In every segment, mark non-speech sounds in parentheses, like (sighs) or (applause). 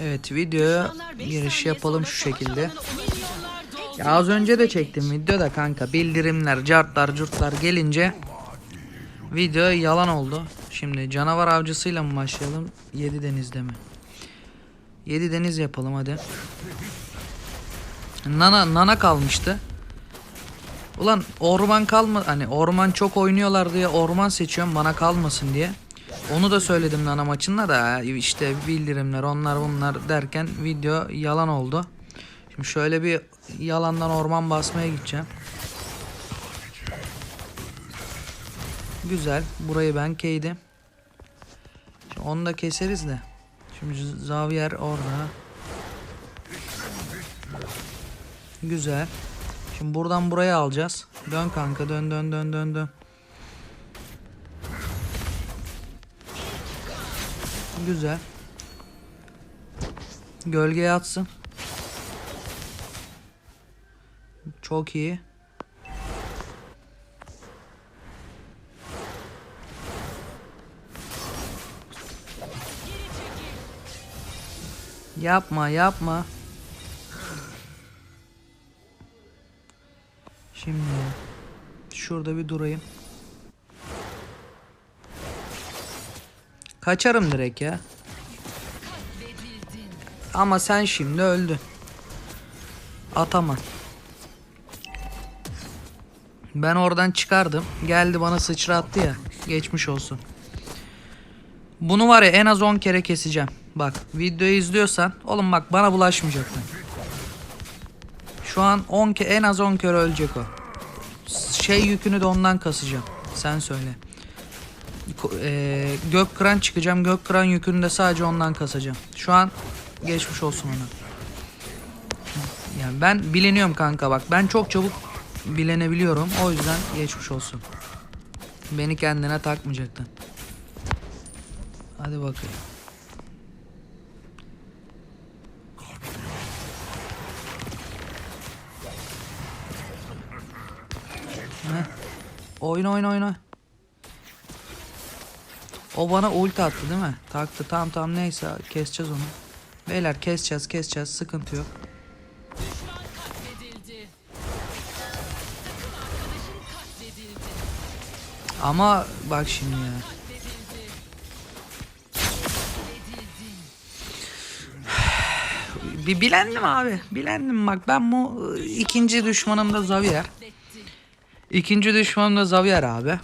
Evet beş giriş yapalım şu şekilde. Ya az önce de çektim video da kanka bildirimler cartlar curtlar gelince video yalan oldu. Şimdi canavar avcısıyla mı başlayalım 7 denizde mi? 7 deniz yapalım hadi. Nana nana kalmıştı. Ulan orman kalma hani orman çok oynuyorlar diye orman seçiyorum bana kalmasın diye. Onu da söyledim nana maçında da işte bildirimler onlar bunlar derken video yalan oldu. Şimdi şöyle bir yalandan orman basmaya gideceğim. Güzel. Burayı ben keydim. Şimdi onu da keseriz de. Şimdi Xavier orada. Güzel. Şimdi buradan buraya alacağız. Dön kanka dön dön dön dön dön. Güzel. Gölgeye atsın. Çok iyi. Yapma yapma. Şimdi şurada bir durayım. Kaçarım direkt ya. Ama sen şimdi öldün. Atamam. Ben oradan çıkardım. Geldi bana sıçrattı ya. Geçmiş olsun. Bunu var ya en az 10 kere keseceğim. Bak videoyu izliyorsan oğlum bak bana bulaşmayacaksın. Şu an 10 ke en az 10 kere ölecek o. Şey yükünü de ondan kasacağım. Sen söyle. Eee, gök kıran çıkacağım. Gök kıran yükünü de sadece ondan kasacağım. Şu an geçmiş olsun ona. Yani ben bileniyorum kanka bak. Ben çok çabuk bilenebiliyorum. O yüzden geçmiş olsun. Beni kendine takmayacaktın. Hadi bakayım. Heh. Oyna oyna oyna. O bana ulti attı değil mi? Taktı tamam tamam neyse keseceğiz onu. Beyler keseceğiz keseceğiz sıkıntı yok. Ama bak şimdi ya. (sighs) Bir bilendim abi. Bilendim bak ben bu ıı, ikinci düşmanım da Xavier. İkinci düşmanım da Xavier abi.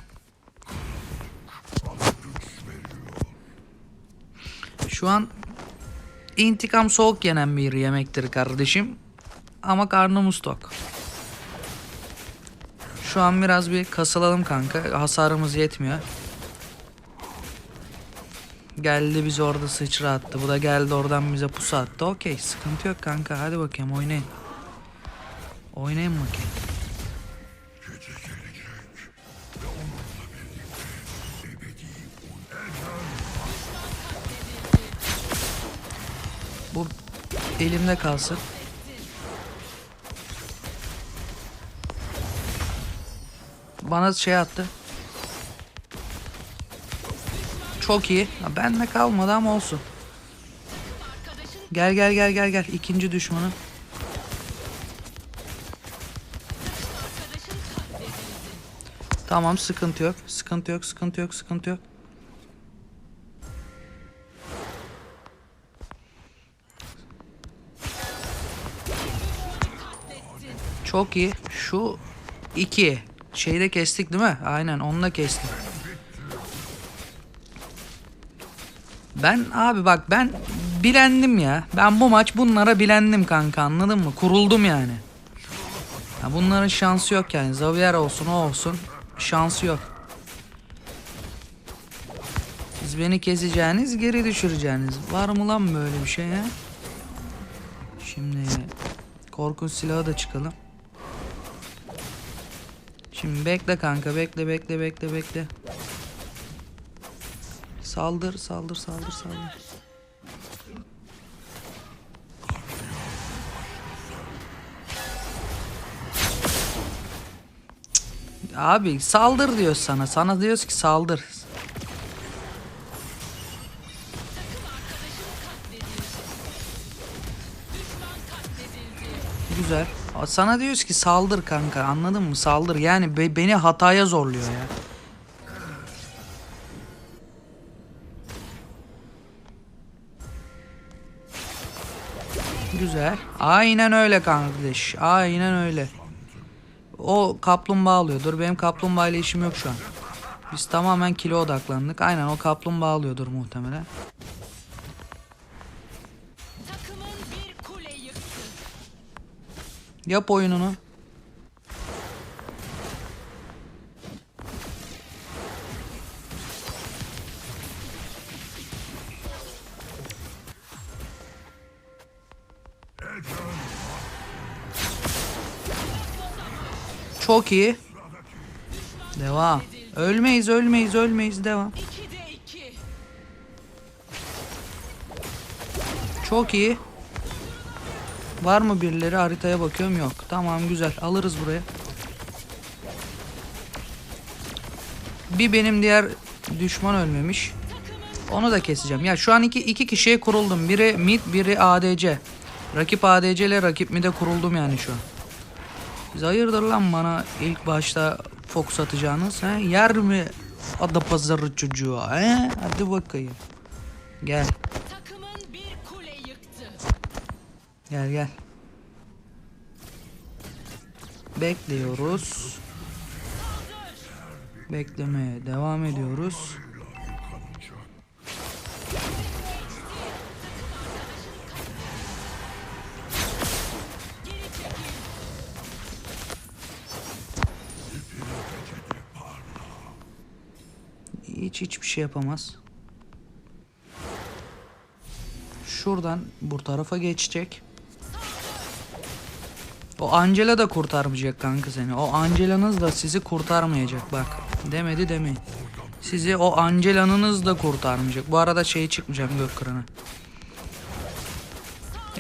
Şu an intikam soğuk yenen bir yemektir kardeşim. Ama karnımız tok. Şu an biraz bir kasılalım kanka. Hasarımız yetmiyor. Geldi bizi orada sıçra attı. Bu da geldi oradan bize pusu attı. Okey sıkıntı yok kanka. Hadi bakayım oynayın. Oynayın bakayım. Bu elimde kalsın. Bana şey attı. Çok iyi. Ha, bende kalmadı ama olsun. Gel gel gel gel gel. İkinci katledildi. Tamam sıkıntı yok. Sıkıntı yok sıkıntı yok sıkıntı yok. Çok iyi. Şu iki. Şeyi de kestik değil mi? Aynen onu da kestik. Ben abi bak ben bilendim ya. Ben bu maç bunlara bilendim kanka anladın mı? Kuruldum yani. Ya bunların şansı yok yani. Xavier olsun o olsun. Şansı yok. Siz beni keseceğiniz geri düşüreceğiniz. Var mı lan böyle bir şey ya? Şimdi korkunç silahı da çıkalım. Şimdi bekle kanka bekle bekle bekle bekle. Saldır saldır saldır saldır. Abi saldır diyoruz sana. Sana diyoruz ki saldır. Güzel. Sana diyoruz ki saldır kanka anladın mı? Saldır. Yani be- beni hataya zorluyor ya. Güzel. Aynen öyle kardeş. Aynen öyle. O kaplumbağa alıyordur. Benim kaplumbağa ile işim yok şu an. Biz tamamen kilo odaklandık. Aynen o kaplumbağa alıyordur muhtemelen. Yap oyununu. Çok iyi. Devam. Ölmeyiz, ölmeyiz, ölmeyiz. Devam. 2'de 2. Çok iyi. Var mı birileri? Haritaya bakıyorum. Yok. Tamam güzel. Alırız buraya. Bir benim diğer düşman ölmemiş. Onu da keseceğim. Ya şu an iki, iki kişiye kuruldum. Biri mid, biri ADC. Rakip ADC ile rakip mid'e kuruldum yani şu an. Siz hayırdır lan bana ilk başta fokus atacağınız? He? Yer mi ada pazarı çocuğu? He? Hadi bakayım. Gel. Gel gel. Bekliyoruz. Beklemeye devam ediyoruz. Hiç hiçbir şey yapamaz. Şuradan bu tarafa geçecek. O Angela da kurtarmayacak kanka seni. O Angela'nız da sizi kurtarmayacak bak. Demedi demeyin. Sizi o Angela'nız da kurtarmayacak. Bu arada şey çıkmayacağım gök kıranı.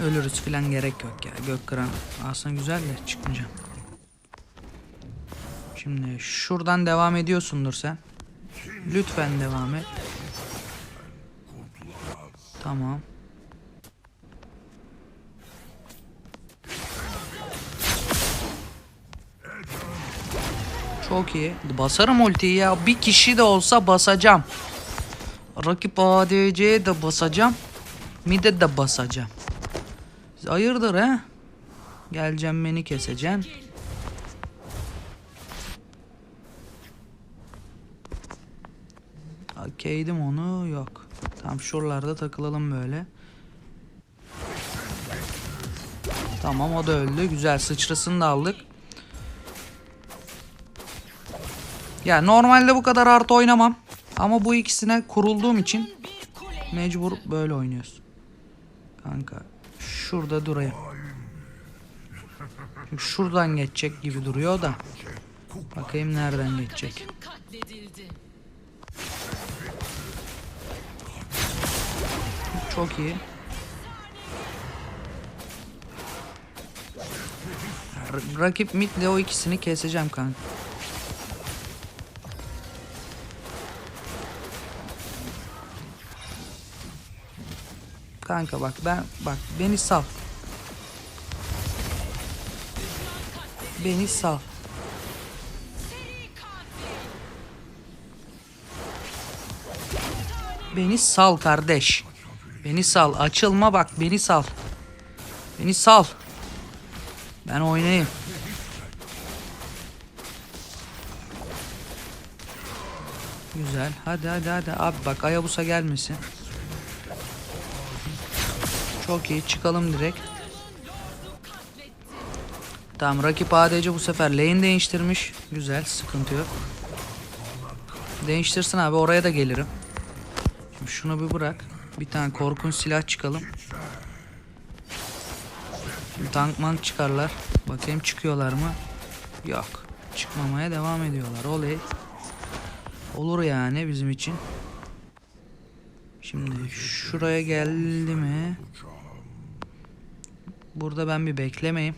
Ölürüz filan gerek yok ya. Gök kıran aslında güzel de çıkmayacağım. Şimdi şuradan devam ediyorsundur sen. Lütfen devam et. Tamam. Çok iyi. Basarım ultiyi ya. Bir kişi de olsa basacağım. Rakip ADC'ye de basacağım. Mid'e de basacağım. Hayırdır he? Geleceğim beni keseceksin. Okeydim onu yok. Tam şuralarda takılalım böyle. Tamam o da öldü. Güzel sıçrasını da aldık. Ya normalde bu kadar artı oynamam. Ama bu ikisine kurulduğum için mecbur böyle oynuyoruz. Kanka şurada durayım. Çünkü şuradan geçecek gibi duruyor da. Bakayım nereden geçecek. Çok iyi. Rakip midle o ikisini keseceğim kanka. Kanka bak ben bak beni sal. Beni sal. Beni sal kardeş. Beni sal. Açılma bak beni sal. Beni sal. Ben oynayayım. Güzel. Hadi hadi hadi. Abi bak Ayabusa gelmesin. Çok iyi. Çıkalım direkt. Tamam rakip ADC bu sefer lane değiştirmiş. Güzel. Sıkıntı yok. Değiştirsin abi. Oraya da gelirim. Şimdi şunu bir bırak. Bir tane korkunç silah çıkalım. Şimdi tank mank çıkarlar. Bakayım çıkıyorlar mı? Yok. Çıkmamaya devam ediyorlar. Oley. Olur yani bizim için. Şimdi şuraya geldi mi? Burada ben bir beklemeyeyim.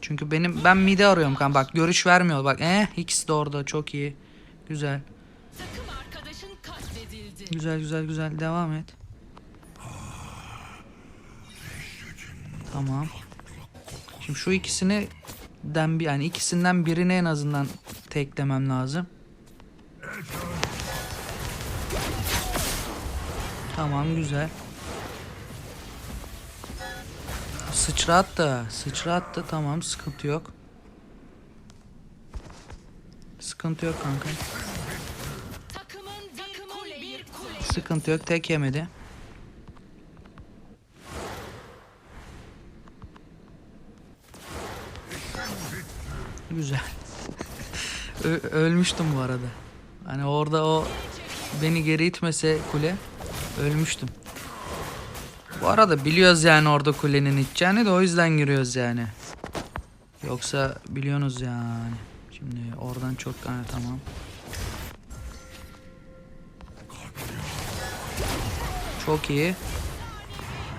Çünkü benim ben mide arıyorum kan. Bak görüş vermiyor. Bak eh ikisi de orada çok iyi. Güzel. Güzel güzel güzel devam et. Tamam. Şimdi şu ikisini den bir yani ikisinden birini en azından teklemem lazım. Tamam güzel. Sıçrat da sıçrat da tamam sıkıntı yok. Sıkıntı yok kanka. Sıkıntı yok tek yemedi. Güzel. (laughs) Ö- ölmüştüm bu arada. Hani orada o beni geri itmese kule ölmüştüm. Bu arada biliyoruz yani orada kulenin iteceğini de o yüzden giriyoruz yani. Yoksa biliyorsunuz yani. Şimdi oradan çok ha, tamam. Çok iyi.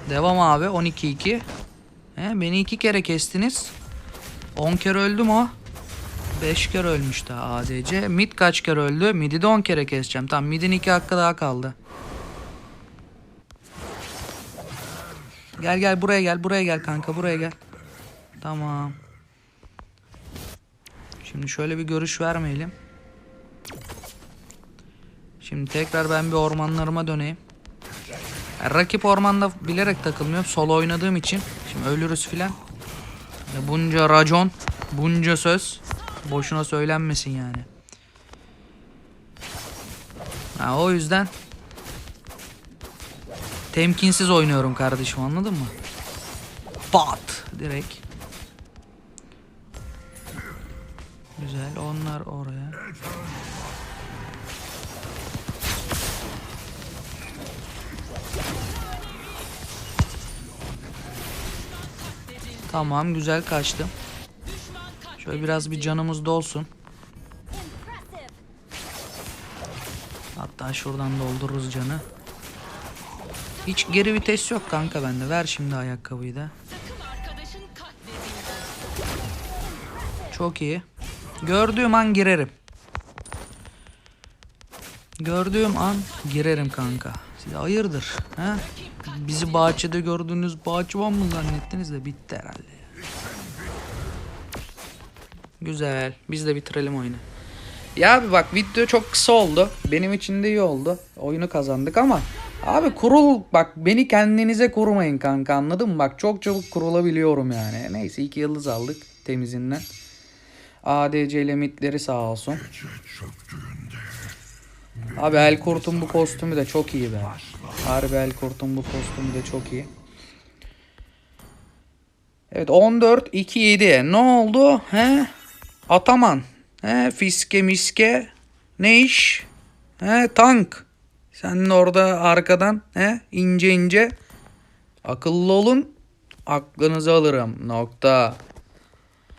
Devam abi 12-2. He, beni iki kere kestiniz. 10 kere öldüm o. 5 kere ölmüş daha ADC. Mid kaç kere öldü? Mid'i de 10 kere keseceğim. Tamam mid'in 2 hakkı daha kaldı. Gel gel buraya gel. Buraya gel kanka buraya gel. Tamam. Şimdi şöyle bir görüş vermeyelim. Şimdi tekrar ben bir ormanlarıma döneyim. Ya rakip ormanda bilerek takılmıyorum. Solo oynadığım için. Şimdi ölürüz filan. Bunca racon, bunca söz boşuna söylenmesin yani. Ha, o yüzden temkinsiz oynuyorum kardeşim anladın mı? Pat direkt. Güzel onlar oraya. Tamam güzel kaçtım. Şöyle biraz bir canımız dolsun. Hatta şuradan doldururuz canı. Hiç geri vites yok kanka bende. Ver şimdi ayakkabıyı da. Çok iyi. Gördüğüm an girerim. Gördüğüm an girerim kanka. Siz hayırdır? Ha? Bizi bahçede gördüğünüz bahçıvan mı zannettiniz de bitti herhalde. Güzel. Biz de bitirelim oyunu. Ya abi bak video çok kısa oldu. Benim için de iyi oldu. Oyunu kazandık ama abi kurul bak beni kendinize kurmayın kanka anladın mı? Bak çok çabuk kurulabiliyorum yani. Neyse iki yıldız aldık temizinden. ADC ile mitleri sağ olsun. Abi El Kurt'un bu kostümü de çok iyi be. Harbi El Kurt'un bu kostümü de çok iyi. Evet 14 2 7. Ne oldu? He? Ataman. He fiske miske. Ne iş? He tank. Sen orada arkadan he ince ince akıllı olun. Aklınızı alırım. Nokta.